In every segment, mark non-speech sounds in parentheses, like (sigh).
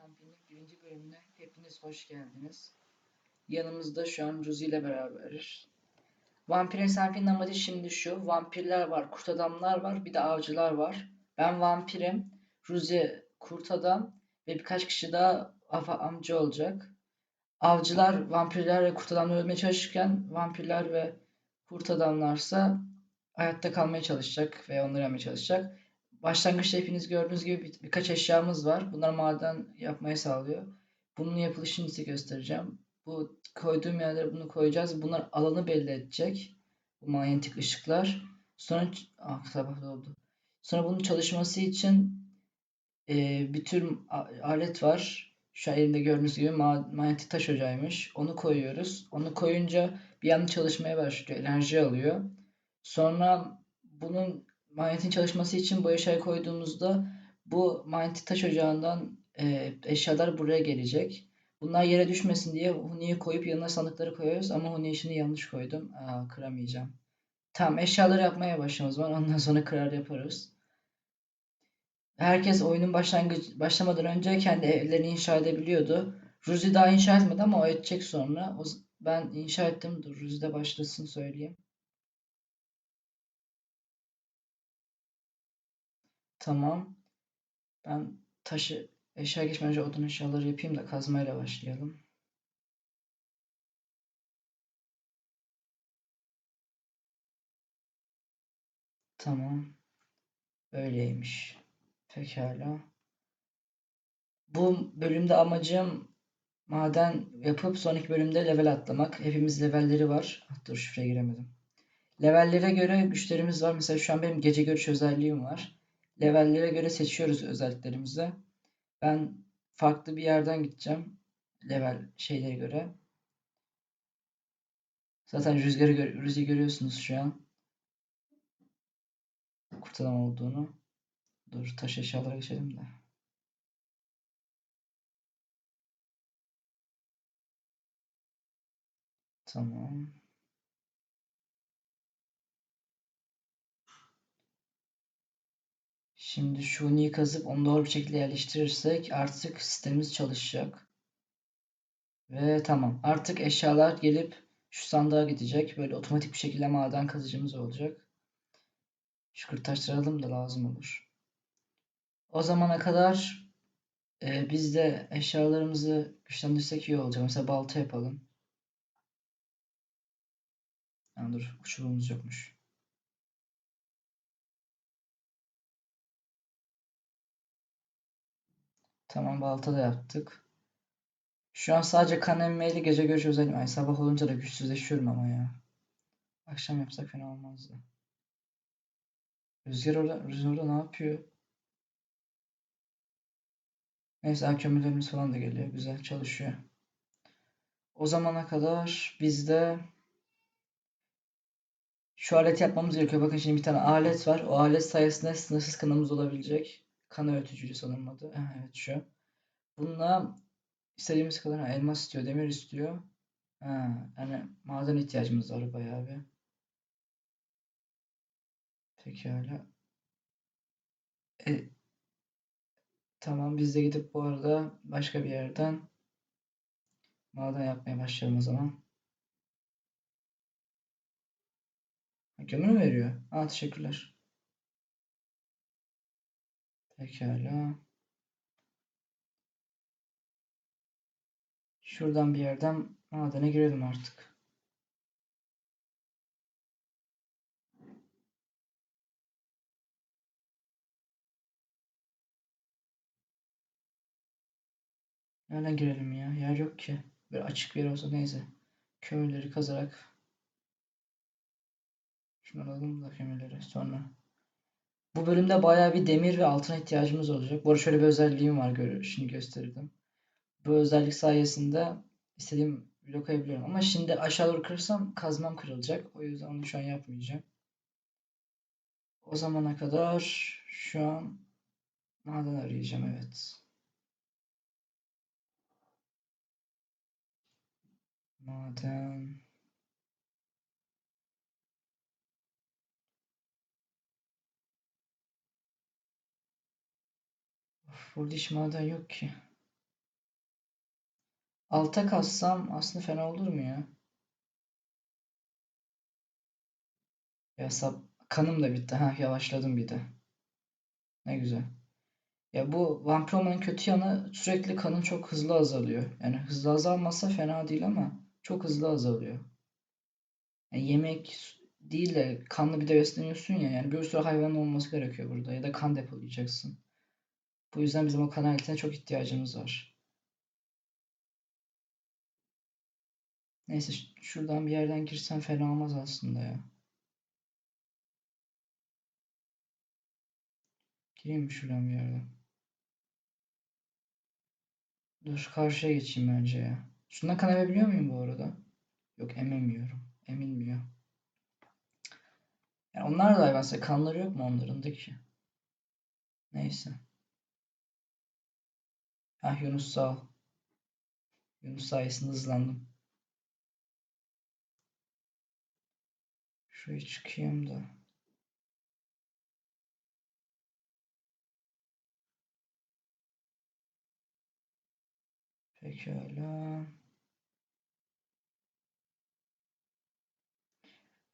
Sampi'nin birinci bölümüne hepiniz hoş geldiniz. Yanımızda şu an Ruzi ile beraberiz. Vampirin Sampi'nin amacı şimdi şu. Vampirler var, kurt adamlar var, bir de avcılar var. Ben vampirim, Ruzi kurt adam ve birkaç kişi daha afa amca olacak. Avcılar vampirler ve kurt adamları ölmeye çalışırken vampirler ve kurt adamlarsa hayatta kalmaya çalışacak ve onları yenmeye çalışacak. Başlangıçta hepiniz gördüğünüz gibi bir, birkaç eşyamız var. Bunlar maden yapmayı sağlıyor. Bunun yapılışını size göstereceğim. Bu koyduğum yerlere bunu koyacağız. Bunlar alanı belli edecek. Bu manyetik ışıklar. Sonra ah, sabah oldu. Sonra bunun çalışması için e, bir tür alet var. Şu an elimde gördüğünüz gibi ma manyetik taş ocağıymış. Onu koyuyoruz. Onu koyunca bir anda çalışmaya başlıyor. Enerji alıyor. Sonra bunun manyetin çalışması için bu eşyayı koyduğumuzda bu manyetik taş ocağından e, eşyalar buraya gelecek. Bunlar yere düşmesin diye Huni'yi koyup yanına sandıkları koyuyoruz ama Huni işini yanlış koydum. Aa, kıramayacağım. Tamam eşyaları yapmaya başlayalım o. Ondan sonra kırar yaparız. Herkes oyunun başlangıç başlamadan önce kendi evlerini inşa edebiliyordu. Ruzi daha inşa etmedi ama o edecek sonra. O, ben inşa ettim. Dur Ruzi de başlasın söyleyeyim. Tamam. Ben taşı eşya geçmeden önce odun eşyaları yapayım da kazmayla başlayalım. Tamam. Öyleymiş. Pekala. Bu bölümde amacım maden yapıp sonraki bölümde level atlamak. Hepimiz levelleri var. Ah, dur şifreye giremedim. Levellere göre güçlerimiz var. Mesela şu an benim gece görüş özelliğim var. Levellere göre seçiyoruz özelliklerimizi. Ben farklı bir yerden gideceğim. Level şeylere göre. Zaten rüzgarı gör rüzgarı görüyorsunuz şu an. Kurtalan olduğunu. Dur taş eşyalara geçelim de. Tamam. Şimdi şunu kazıp onu doğru bir şekilde yerleştirirsek artık sistemimiz çalışacak. Ve tamam. Artık eşyalar gelip şu sandığa gidecek. Böyle otomatik bir şekilde maden kazıcımız olacak. Şu kırtaçları da lazım olur. O zamana kadar e, biz de eşyalarımızı güçlendirsek iyi olacak. Mesela balta yapalım. Yani dur uçurumumuz yokmuş. Tamam balta da yaptık. Şu an sadece kan emmeyle gece görüş özelliğim. Ay sabah olunca da güçsüzleşiyorum ama ya. Akşam yapsak fena olmazdı. Rüzgar orada, Rüzgar orada ne yapıyor? Neyse kömürlerimiz falan da geliyor. Güzel çalışıyor. O zamana kadar biz de şu alet yapmamız gerekiyor. Bakın şimdi bir tane alet var. O alet sayesinde sınırsız kanımız olabilecek. Kan öğütücüydü sanırım adı. Evet şu. Bununla istediğimiz kadar elmas istiyor, demir istiyor. Ha, yani maden ihtiyacımız var bayağı bir. Pekala. E, tamam biz de gidip bu arada başka bir yerden maden yapmaya başlayalım o zaman. Kömür mü veriyor? Aa teşekkürler. Pekala. Şuradan bir yerden madene girelim artık. Nereden girelim ya? Yer yok ki. Böyle açık bir yer olsa neyse. Kömürleri kazarak Şunları alalım da kömürleri sonra. Bu bölümde bayağı bir demir ve altına ihtiyacımız olacak. Bu arada şöyle bir özelliğim var. Şimdi gösterdim. Bu özellik sayesinde istediğim blok koyabiliyorum. Ama şimdi aşağı doğru kırsam kazmam kırılacak. O yüzden onu şu an yapmayacağım. O zamana kadar şu an maden arayacağım evet. Maden Burada hiç maden yok ki. Alta kassam aslında fena olur mu ya? Ya sap kanım da bitti. Ha yavaşladım bir de. Ne güzel. Ya bu vampir olmanın kötü yanı sürekli kanın çok hızlı azalıyor. Yani hızlı azalmasa fena değil ama çok hızlı azalıyor. Yani yemek değil de kanlı bir de besleniyorsun ya. Yani bir sürü hayvanın olması gerekiyor burada. Ya da kan depolayacaksın. Bu yüzden bizim o kan aletine çok ihtiyacımız var. Neyse şuradan bir yerden girsem fena olmaz aslında ya. Gireyim mi şuradan bir yerden? Dur karşıya geçeyim bence ya. Şundan kan emebiliyor muyum bu arada? Yok ememiyorum. Emilmiyor. Yani onlar da hayvansa kanları yok mu onların da ki? Neyse. Ah Yunus sağ ol. Yunus sayesinde hızlandım. Şuraya çıkayım da. Pekala.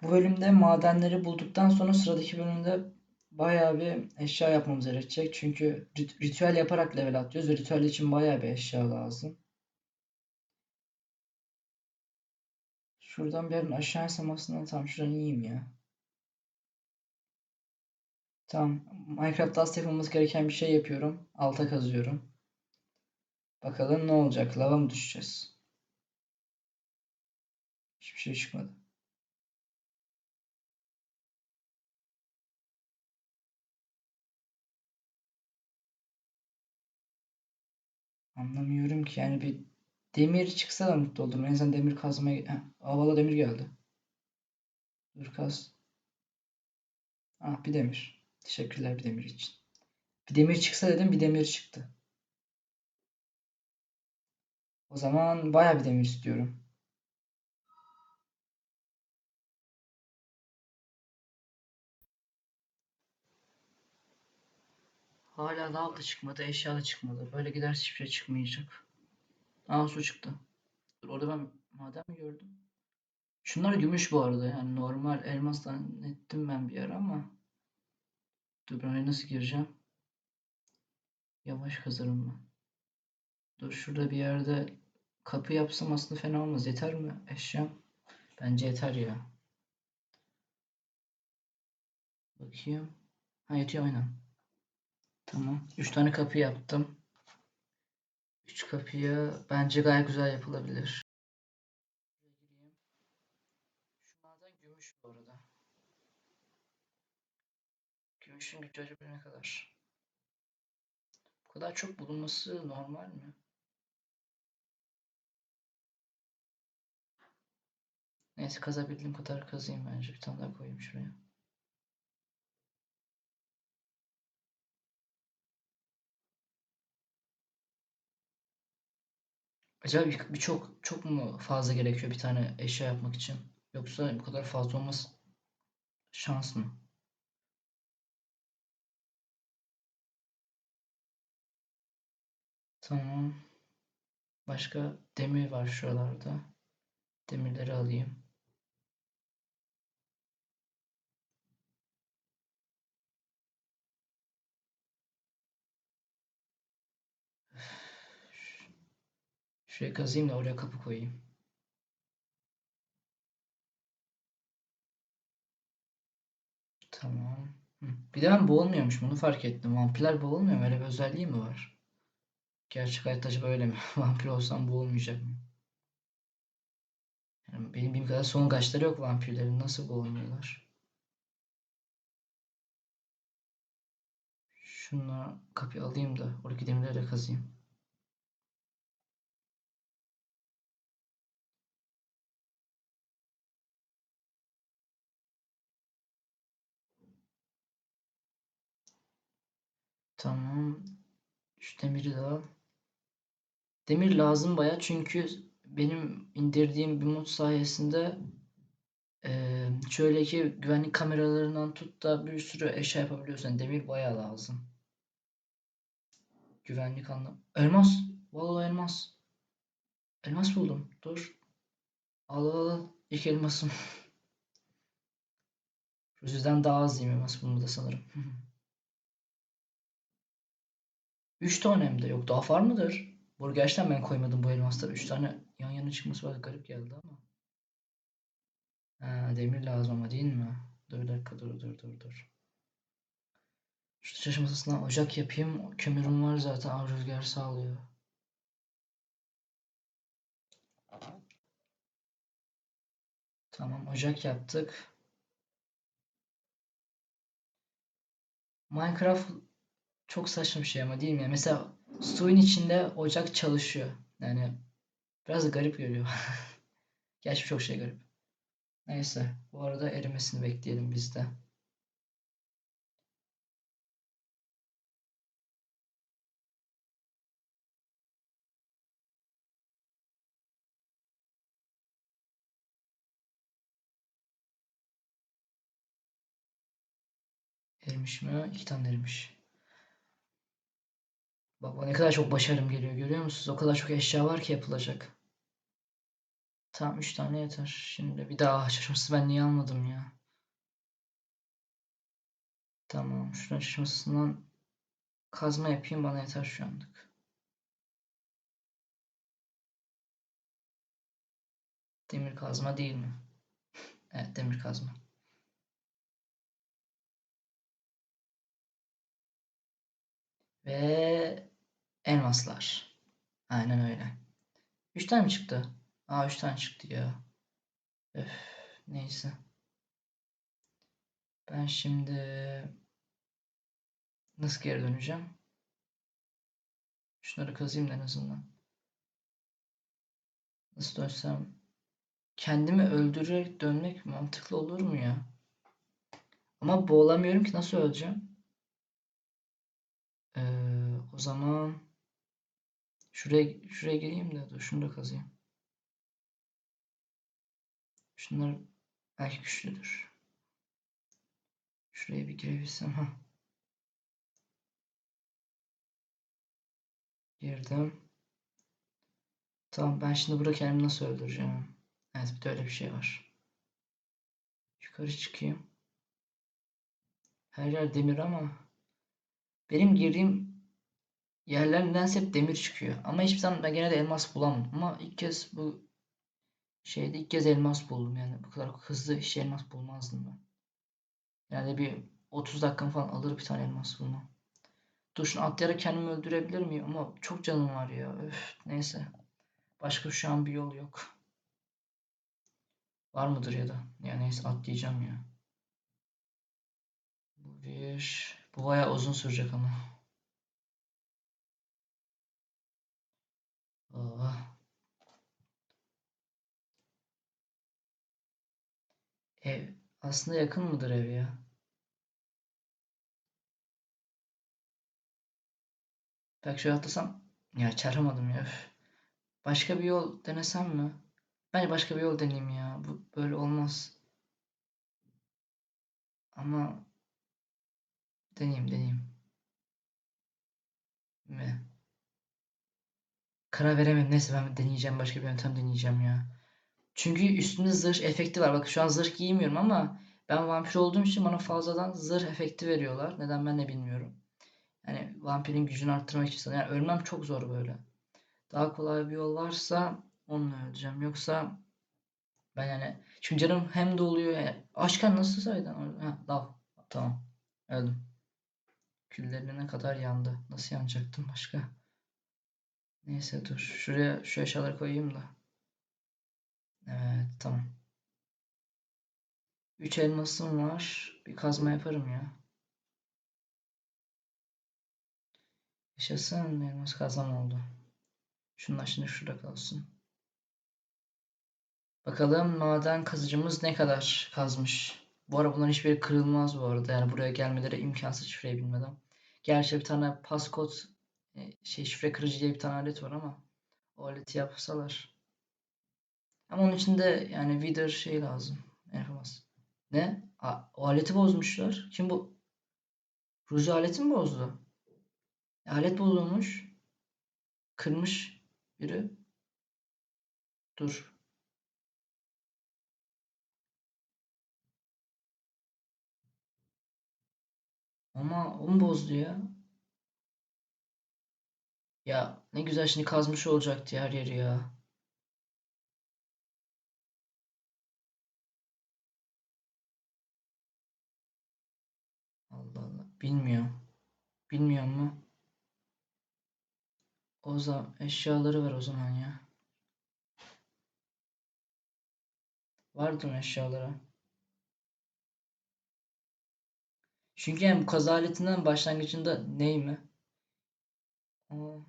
Bu bölümde madenleri bulduktan sonra sıradaki bölümde bayağı bir eşya yapmamız gerekecek. Çünkü rit- ritüel yaparak level atlıyoruz ritüel için bayağı bir eşya lazım. Şuradan bir aşağı aslında tam şuradan iyiyim ya. Tamam. Minecraft'ta aslında yapmamız gereken bir şey yapıyorum. Alta kazıyorum. Bakalım ne olacak? Lava mı düşeceğiz? Hiçbir şey çıkmadı. Anlamıyorum ki yani bir demir çıksa da mutlu olurum. En azından demir kazmaya... Heh, havalı demir geldi. Dur kaz. Ah bir demir. Teşekkürler bir demir için. Bir demir çıksa dedim bir demir çıktı. O zaman baya bir demir istiyorum. Hala lav da çıkmadı, eşya da çıkmadı. Böyle giderse hiçbir şey çıkmayacak. Aa su çıktı. Dur orada ben maden mi gördüm? Şunlar gümüş bu arada yani normal elmas zannettim ben bir ara ama Dur ben nasıl gireceğim? Yavaş kazarım ben. Dur şurada bir yerde kapı yapsam aslında fena olmaz. Yeter mi eşyam? Bence yeter ya. Bakayım. Ha yetiyor aynen. Tamam. 3 tane kapı yaptım. 3 kapıyı bence gayet güzel yapılabilir. Şu maden gümüş bu arada. Gümüşün gücü acaba ne kadar? Bu kadar çok bulunması normal mi? Neyse kazabildiğim kadar kazayım bence. Bir tane daha koyayım şuraya. Acaba bir, bir çok çok mu fazla gerekiyor bir tane eşya yapmak için? Yoksa bu kadar fazla olması şans mı? Tamam. Başka demir var şuralarda. Demirleri alayım. Şuraya kazayım da oraya kapı koyayım. Tamam. Bir de ben boğulmuyormuş bunu fark ettim. Vampirler boğulmuyor mu? Öyle bir özelliği mi var? Gerçek hayatta acaba öyle mi? (laughs) Vampir olsam boğulmayacak mı? Yani benim bildiğim kadar son kaçları yok vampirlerin. Nasıl boğulmuyorlar? Şunu kapıyı alayım da oradaki demirleri de kazayım. Tamam. Şu demiri de. Demir lazım baya çünkü benim indirdiğim bir mod sayesinde eee şöyle ki güvenlik kameralarından tut da bir sürü eşya yapabiliyorsun. Demir baya lazım. Güvenlik anlam. Elmas. Vallahi elmas. Elmas buldum. Dur. Al al al. İlk elmasım. (laughs) Ruzi'den daha az elmas bulmada sanırım. (laughs) Üç tane hem de yok. Daha var mıdır? Bu gerçekten ben koymadım bu elmasları. Üç tane yan yana çıkması biraz garip geldi ama. Ha, demir lazım ama değil mi? Dur bir dakika dur dur dur dur. Şu çalışma masasından ocak yapayım. Kömürüm var zaten. Aa, rüzgar sağlıyor. Tamam ocak yaptık. Minecraft çok saçma bir şey ama değil mi? ya? Mesela suyun içinde ocak çalışıyor. Yani biraz garip geliyor. (laughs) Gerçi çok şey garip. Neyse bu arada erimesini bekleyelim biz de. Erimiş mi? İki tane erimiş. Bak ne kadar çok başarım geliyor görüyor musunuz? O kadar çok eşya var ki yapılacak. Tamam 3 tane yeter. Şimdi bir daha şaşırması ben niye almadım ya? Tamam şuradan şaşırmasından kazma yapayım bana yeter şu anlık. Demir kazma değil mi? Evet demir kazma. Ve elmaslar. Aynen öyle. 3 tane mi çıktı? Aa 3 tane çıktı ya. Öf, neyse. Ben şimdi nasıl geri döneceğim? Şunları kazayım da en azından. Nasıl dönsem? Kendimi öldürerek dönmek mantıklı olur mu ya? Ama boğulamıyorum ki nasıl öleceğim? Ee, o zaman şuraya şuraya gireyim de dur şunu da kazayım. Şunlar belki güçlüdür. Şuraya bir girebilsem ha. Girdim. Tamam ben şimdi burada kendimi nasıl öldüreceğim? Evet bir de öyle bir şey var. Yukarı çıkayım. Her yer demir ama benim girdiğim yerler nedense hep demir çıkıyor. Ama hiçbir zaman ben gene de elmas bulamadım. Ama ilk kez bu şeyde ilk kez elmas buldum. Yani bu kadar hızlı hiç elmas bulmazdım ben. Yani bir 30 dakika falan alır bir tane elmas bulmam. Dur şunu atlayarak kendimi öldürebilir miyim? Ama çok canım var ya. Öf, neyse. Başka şu an bir yol yok. Var mıdır ya da? Ya neyse atlayacağım ya. Bu bir. Bu bayağı uzun sürecek ama. Oh. Ev. Aslında yakın mıdır ev ya? Belki şöyle atlasam. Ya çarpamadım ya. Başka bir yol denesem mi? Bence başka bir yol deneyeyim ya. Bu böyle olmaz. Ama deneyeyim deneyeyim. Mi? Karar veremedim. Neyse ben deneyeceğim. Başka bir yöntem deneyeceğim ya. Çünkü üstümde zırh efekti var. Bak şu an zırh giymiyorum ama ben vampir olduğum için bana fazladan zırh efekti veriyorlar. Neden ben de bilmiyorum. Yani vampirin gücünü arttırmak için. Yani ölmem çok zor böyle. Daha kolay bir yol varsa onunla öleceğim. Yoksa ben yani şimdi canım hem doluyor. Yani, aşkın nasıl saydın? Ha, dal. Tamam. Öldüm. Küllerine ne kadar yandı. Nasıl yanacaktım başka? Neyse dur. Şuraya şu eşyaları koyayım da. Evet tamam. 3 elmasım var. Bir kazma yaparım ya. Yaşasın elmas kazan oldu. Şunlar şimdi şurada kalsın. Bakalım maden kazıcımız ne kadar kazmış. Bu arada bunların hiçbiri kırılmaz bu arada. Yani buraya gelmeleri imkansız şifreyi bilmeden. Gerçi bir tane passcode e, şey şifre kırıcı diye bir tane alet var ama o aleti yapsalar. Ama onun için de yani Wither şey lazım. Yapamaz. Ne? A o aleti bozmuşlar. Kim bu? Ruzi aleti mi bozdu? E, alet bozulmuş. Kırmış biri. Dur. Ama o mu bozdu ya? Ya ne güzel şimdi kazmış olacaktı her yeri ya. Allah Allah. Bilmiyorum. Bilmiyor mu? O zaman eşyaları ver o zaman ya. Vardır mı eşyaları? Çünkü yani bu kaza aletinden başlangıcında ney mi? O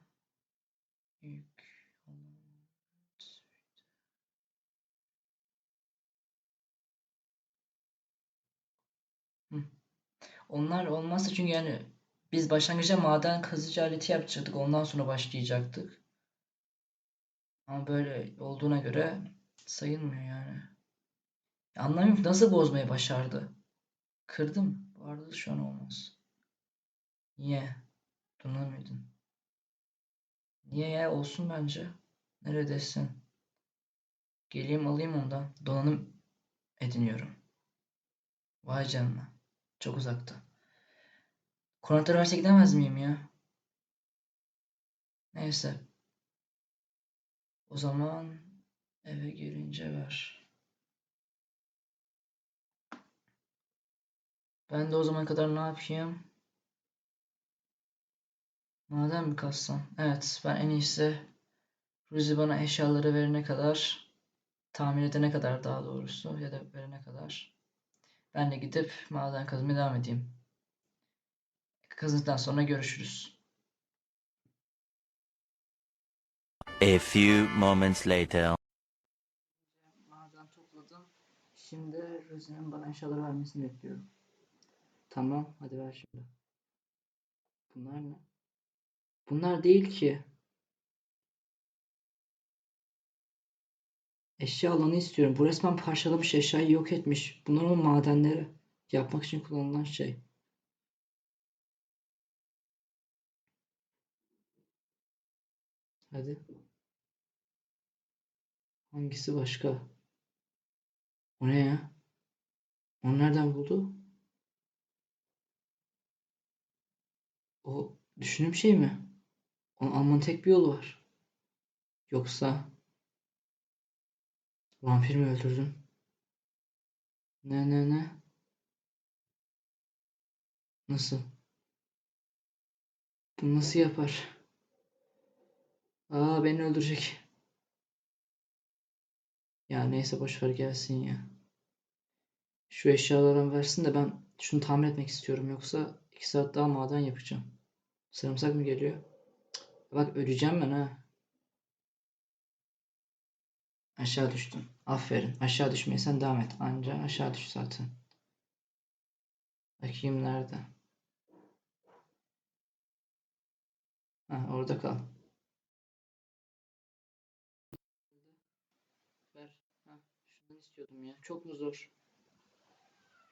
Onlar olmazsa çünkü yani biz başlangıçta maden kazıcı aleti yapacaktık. Ondan sonra başlayacaktık. Ama böyle olduğuna göre sayılmıyor yani. Ya Anlamıyorum nasıl bozmayı başardı. Kırdım. Bu arada şu an olmaz. Niye? Buna mıydın? Niye ya? Olsun bence. Neredesin? Geleyim alayım ondan. Donanım ediniyorum. Vay canına. Çok uzakta. Koordinatları verse gidemez miyim ya? Neyse. O zaman eve gelince ver. Ben de o zaman kadar ne yapayım? Maden mi kassam? Evet, ben en iyisi Ruzi bana eşyaları verene kadar, tamir edene kadar daha doğrusu ya da verene kadar ben de gidip maden kazmaya devam edeyim. Kazıntıdan sonra görüşürüz. A few moments later. Maden topladım. Şimdi Ruzi'nin bana eşyaları vermesini bekliyorum. Tamam, hadi ver şimdi. Bunlar ne? Bunlar değil ki. Eşya alanı istiyorum. Bu resmen parçalamış eşyayı yok etmiş. Bunlar onun madenleri. Yapmak için kullanılan şey. Hadi. Hangisi başka? O ne ya? Onu nereden buldu? O düşündüğüm şey mi? Onu almanın tek bir yolu var. Yoksa vampir mi öldürdün? Ne ne ne? Nasıl? Bunu nasıl yapar? Aa beni öldürecek. Ya neyse boş ver gelsin ya. Şu eşyalardan versin de ben şunu tamir etmek istiyorum. Yoksa 2 saat daha maden yapacağım. Sarımsak mı geliyor? Bak öleceğim ben ha. Aşağı düştüm. Aferin. Aşağı düşmeye sen devam et. Anca aşağı düş zaten. Bakayım nerede? Ha orada kal. Ver. Ha şundan istiyordum ya. Çok mu zor?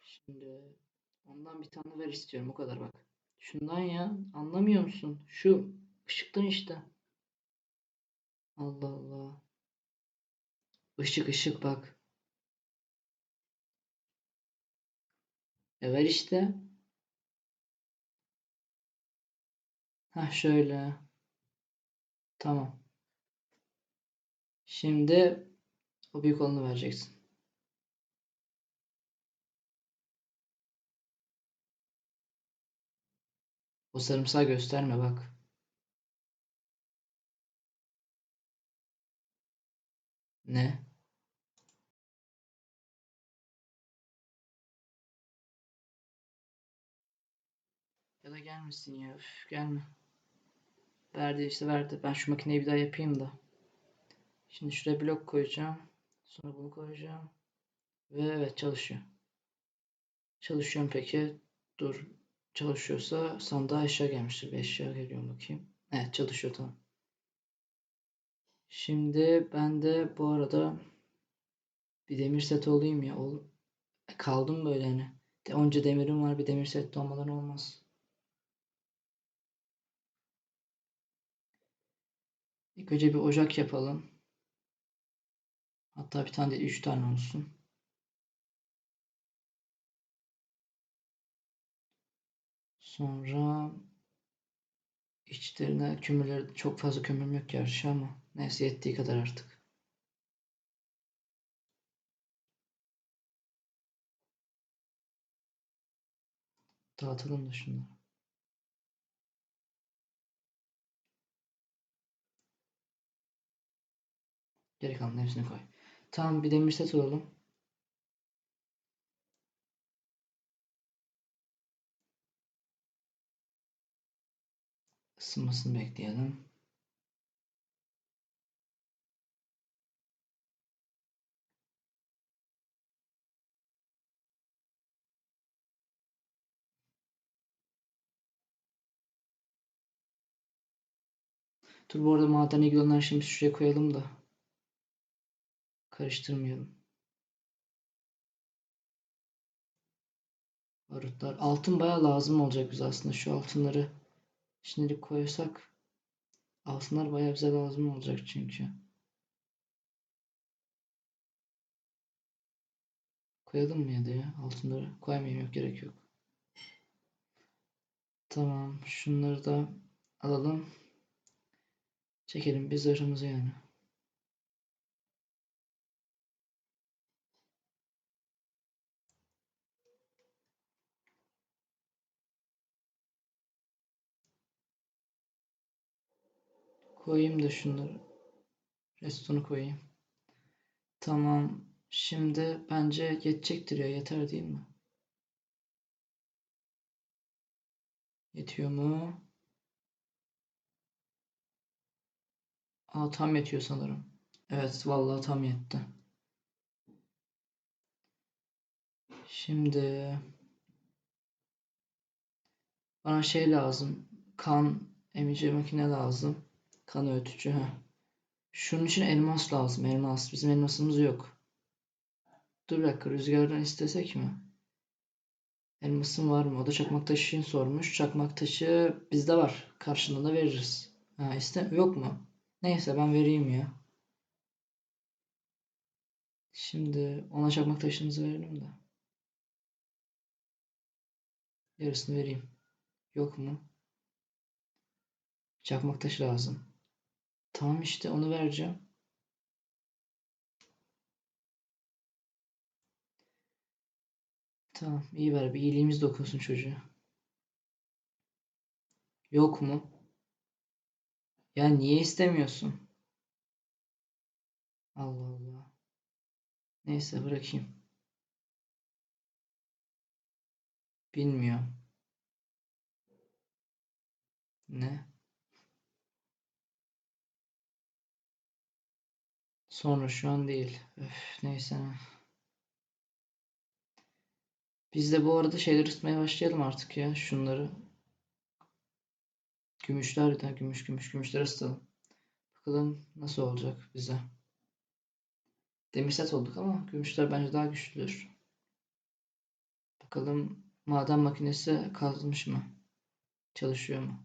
Şimdi ondan bir tane ver istiyorum. O kadar bak. Şundan ya. Anlamıyor musun? Şu ışıktan işte. Allah Allah. Işık ışık bak. E ver işte. Ha şöyle. Tamam. Şimdi o büyük olanı vereceksin. O sarımsağı gösterme bak. Ne? Ya da gelmesin ya. Üf, gelme. Verdi işte verdi. Ben şu makineyi bir daha yapayım da. Şimdi şuraya blok koyacağım. Sonra bunu koyacağım. Ve evet çalışıyor. Çalışıyorum peki. Dur. Çalışıyorsa sandığa eşya gelmiştir. Bir eşya geliyor bakayım. Evet çalışıyor tamam. Şimdi ben de bu arada bir demir set olayım ya. Ol kaldım böyle hani. De onca demirim var bir demir set olmadan olmaz. İlk önce bir ocak yapalım. Hatta bir tane değil, üç tane olsun. Sonra içlerine kömürler çok fazla kömürüm yok gerçi ama neyse yettiği kadar artık. Dağıtalım da şunları. Geri kalan hepsini koy. Tamam bir demir set alalım. Isınmasını bekleyelim. Dur bu arada maden ilgili olanları şimdi şuraya koyalım da. Karıştırmayalım. Barutlar. Altın bayağı lazım olacak bize aslında. Şu altınları şimdilik koysak altınlar bayağı bize lazım olacak çünkü. Koyalım mı ya da ya altınları? Koymayayım yok gerek yok. Tamam şunları da alalım. Çekelim biz zırhımızı yani. Koyayım da şunları. Restonu koyayım. Tamam. Şimdi bence yetecektir ya. Yeter değil mi? Yetiyor mu? Aa tam yetiyor sanırım. Evet vallahi tam yetti. Şimdi bana şey lazım. Kan emici makine lazım. Kan öğütücü. Heh. Şunun için elmas lazım. Elmas. Bizim elmasımız yok. Dur bir dakika. Rüzgardan istesek mi? Elmasın var mı? O da çakmak taşı için sormuş. Çakmak taşı bizde var. Karşılığında veririz. Ha iste yok mu? Neyse ben vereyim ya. Şimdi ona çakmak taşımızı verelim de. Yarısını vereyim. Yok mu? Çakmak taşı lazım. Tamam işte onu vereceğim. Tamam iyi ver bir iyiliğimiz dokunsun çocuğa. Yok mu? Ya niye istemiyorsun? Allah Allah. Neyse bırakayım. Bilmiyor. Ne? Sonra şu an değil. Öf, neyse. Biz de bu arada şeyleri ısıtmaya başlayalım artık ya. Şunları. Gümüşler de gümüş gümüş gümüşleri ısıtalım. Bakalım nasıl olacak bize. Demir set olduk ama gümüşler bence daha güçlüdür. Bakalım maden makinesi kazmış mı? Çalışıyor mu?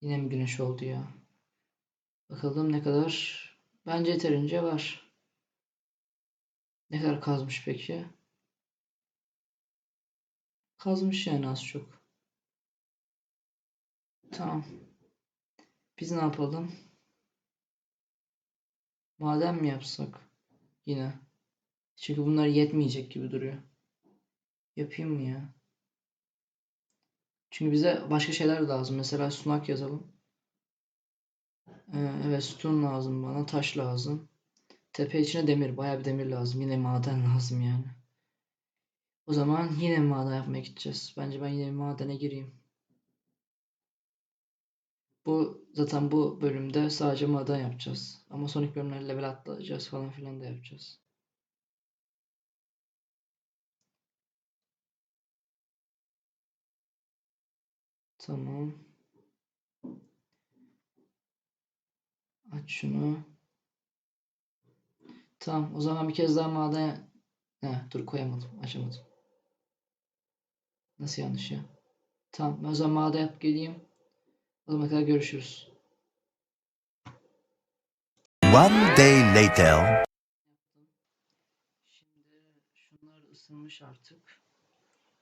Yine mi güneş oldu ya? Bakalım ne kadar? Bence yeterince var. Ne kadar kazmış peki? Kazmış yani az çok. Tamam. Biz ne yapalım? Maden mi yapsak? Yine. Çünkü bunlar yetmeyecek gibi duruyor. Yapayım mı ya? Çünkü bize başka şeyler lazım. Mesela sunak yazalım. Ee, evet sütun lazım bana. Taş lazım. Tepe içine demir. Bayağı bir demir lazım. Yine maden (laughs) lazım yani. O zaman yine maden yapmaya gideceğiz. Bence ben yine madene gireyim. Bu zaten bu bölümde sadece maden yapacağız. Ama sonraki bölümlerde level atlayacağız falan filan da yapacağız. Tamam. Aç şunu. Tamam o zaman bir kez daha maden... He, dur koyamadım. Açamadım. Nasıl yanlış ya? Tamam ben o zaman maden yapıp geleyim. O zamana kadar görüşürüz. One day later. Şimdi şunlar ısınmış artık.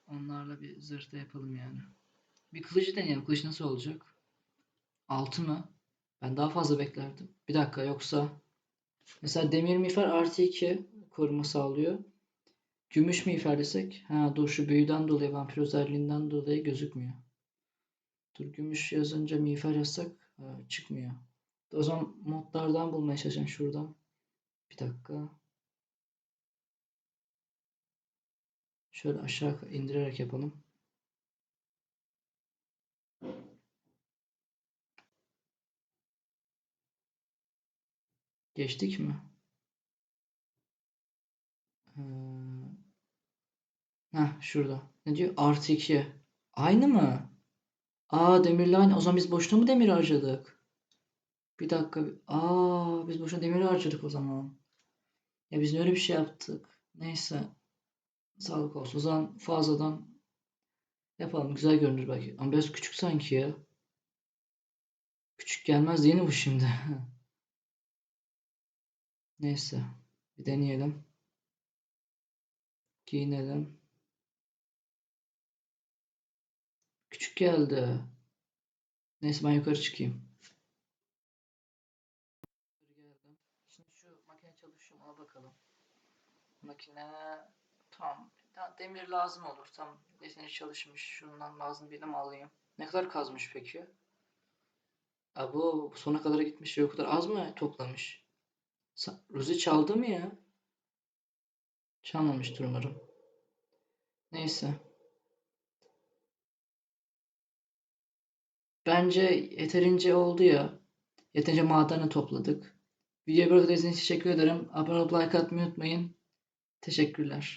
Onlarla bir zırh da yapalım yani. Bir kılıcı deneyelim. Kılıç nasıl olacak? 6 mı? Ben daha fazla beklerdim. Bir dakika yoksa mesela demir miğfer artı 2 koruma sağlıyor. Gümüş miğfer desek. Ha dur şu büyüden dolayı vampir özelliğinden dolayı gözükmüyor. Dur gümüş yazınca miğfer yazsak ha, çıkmıyor. O zaman modlardan bulmaya çalışacağım şuradan. Bir dakika. Şöyle aşağı indirerek yapalım. Geçtik mi? Ee, şurada. Ne diyor? Artı 2. Aynı mı? Aa demirle aynı. O zaman biz boşuna mı demir harcadık? Bir dakika. Aa biz boşuna demir harcadık o zaman. Ya biz öyle bir şey yaptık. Neyse. Sağlık olsun. O zaman fazladan yapalım. Güzel görünür belki. Ama biraz küçük sanki ya. Küçük gelmez mi bu şimdi? (laughs) Neyse. Bir deneyelim. Giyinelim. Küçük geldi. Neyse ben yukarı çıkayım. Şimdi şu makine çalışıyor? Ona bakalım. Makine tamam. Ya Demir lazım olur. Tam deseni çalışmış. Şundan lazım bir alayım? Ne kadar kazmış peki? Abo sona kadar gitmiş. O kadar az mı toplamış? Ruzi çaldı mı ya? Çalmamıştır umarım. Neyse. Bence yeterince oldu ya. Yeterince madeni topladık. Videoyu burada izlediğiniz için teşekkür ederim. Abone olup like atmayı unutmayın. Teşekkürler.